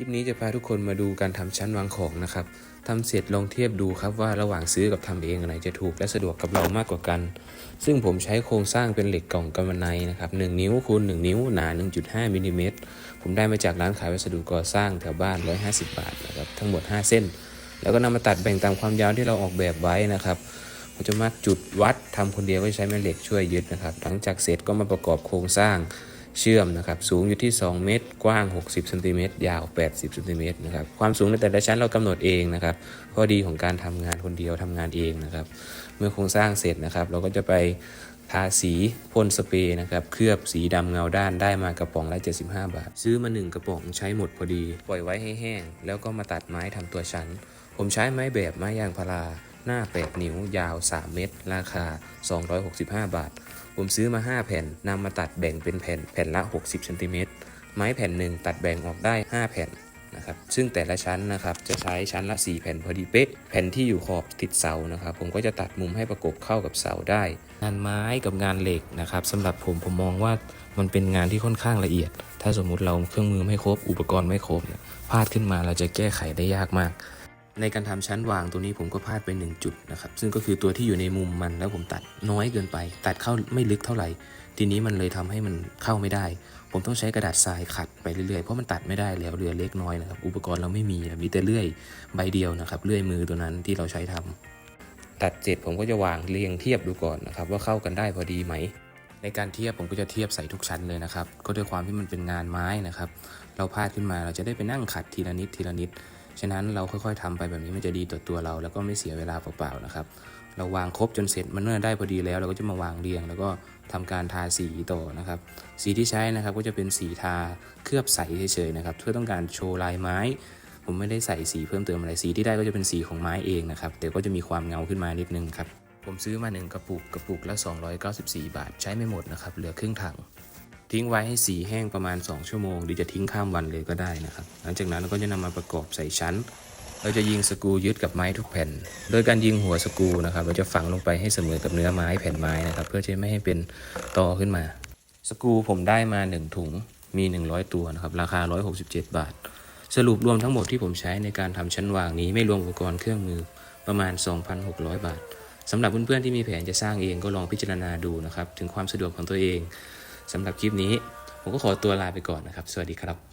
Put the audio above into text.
คลิปนี้จะพาทุกคนมาดูการทำชั้นวางของนะครับทำเสร็จลองเทียบดูครับว่าระหว่างซื้อกับทำเองอันไหนจะถูกและสะดวกกับเรามากกว่ากัน ซึ่งผมใช้โครงสร้างเป็นเหล็กกล่องกำมะไนนะครับ1นิ้วคูณ1นิ้วหนา 1.5มิลลิเมตรผมได้มาจากร้านขายวัสดุก่อสร้างแถวบ้าน 150 บาทนะครับทั้งหมด 5 เส้น แล้วก็นำมาตัดแบ่งตามความยาวที่เราออกแบบไว้นะครับผมจะมาจุดวัดทำคนเดียวก็ใช้แม่เหล็กช่วยยึดนะครับหลังจากเสร็จก็มาประกอบโครงสร้าง เชื่อมนะครับสูงอยู่ที่ 2 เมตร กว้าง 60เซนติเมตรยาว 80เซนติเมตรนะครับความสูงในแต่ละชั้นเรากำหนดเองนะครับข้อดีของการทำงานคนเดียวทำงานเองนะครับเมื่อโครงสร้างเสร็จนะครับ เราก็จะไปทาสีพ่นสเปรย์นะครับเคลือบสีดำเงาด้านได้มากระป๋องละ 75 บาท ซื้อมา 1 กระป๋องใช้หมดพอดี ปล่อยไว้ให้แห้ง แล้วก็มาตัดไม้ทำตัวชั้น ผมใช้ไม้แบบไม้ยางพาราหน้า 8 นิ้วยาว 3 เมตร ราคา 265 บาท ผมซื้อมา 5 แผ่นนำมาตัดแบ่งเป็นแผ่น แผ่นละ 60เซนติเมตรไม้แผ่นหนึ่งตัดแบ่งออกได้ 5 แผ่นนะครับ ซึ่งแต่ละชั้นนะครับจะใช้ชั้นละ 4 แผ่นพอดีเป๊ะ แผ่นที่อยู่ขอบติดเสานะครับ ผมก็จะตัดมุมให้ประกบเข้ากับเสาได้ งานไม้กับงานเหล็กนะครับสำหรับผมผมมองว่ามันเป็นงานที่ค่อนข้างละเอียด ถ้าสมมุติเราเครื่องมือไม่ครบ อุปกรณ์ไม่ครบพลาดขึ้นมาเราจะแก้ไขได้ยากมาก ในการทำชั้นวางตัวนี้ผมก็พลาดไป1จุดนะครับซึ่งก็คือตัวที่อยู่ในมุมมันแล้วผมตัดน้อยเกินไป ตัดเข้าไม่ลึกเท่าไหร่ ทีนี้มันเลยทำให้มันเข้าไม่ได้ ผมต้องใช้กระดาษทรายขัดไปเรื่อยๆเพราะมันตัดไม่ได้แล้วเรือเล็กน้อยนะครับอุปกรณ์เราไม่มีมีแต่เลื่อยใบเดียวนะครับเลื่อยมือตัวนั้นที่เราใช้ทำตัดเสร็จผมก็จะวางเรียงเทียบดูก่อนนะครับว่าเข้ากันได้พอดีไหม ในการเทียบผมก็จะเทียบใส่ทุกชั้นเลยนะครับก็ด้วยความที่มันเป็นงานไม้นะครับเราพลาดขึ้นมาเราจะได้ไปนั่งขัดทีละนิดทีละนิด ฉะนั้นเราค่อยๆทำไปแบบนี้มันจะดีต่อตัวเรา แล้วก็ไม่เสียเวลาเปล่าๆนะครับ เราวางครบจนเสร็จมันเมื่อได้พอดีแล้ว เราก็จะมาวางเรียง แล้วก็ทำการทาสีต่อนะครับ สีที่ใช้นะครับก็จะเป็นสีทาเคลือบใสเฉยๆนะครับเพื่อต้องการโชว์ลายไม้ ผมไม่ได้ใส่สีเพิ่มเติมอะไรสีที่ได้ก็จะเป็นสีของไม้เองนะครับแต่ก็จะมีความเงาขึ้นมานิดนึงครับผมซื้อมา 1 กระปุกกระปุกละ 294 บาทใช้ไม่หมดนะครับเหลือครึ่งถัง ทิ้งไว้ให้สีแห้งประมาณ 2 ชั่วโมงหรือจะทิ้งข้ามวันเลยก็ได้นะครับ หลังจากนั้นเราก็จะนำมาประกอบใส่ชั้น เราจะยิงสกรูยึดกับไม้ทุกแผ่น โดยการยิงหัวสกรูนะครับ เราจะฝังลงไปให้เสมอกับเนื้อไม้แผ่นไม้นะครับ เพื่อจะไม่ให้เป็นตอขึ้นมา สกรูผมได้มา 1 ถุงมี 100 ตัวนะครับ ราคา 167 บาท สรุปรวมทั้งหมดที่ผมใช้ในการทำชั้นวางนี้ไม่รวมอุปกรณ์เครื่องมือประมาณ 2,600 บาทสำหรับเพื่อนๆที่มีแผนจะสร้างเองก็ลองพิจารณาดูนะครับ ถึงความสะดวกของตัวเอง สำหรับคลิปนี้ ผมก็ขอตัวลาไปก่อนนะครับ สวัสดีครับ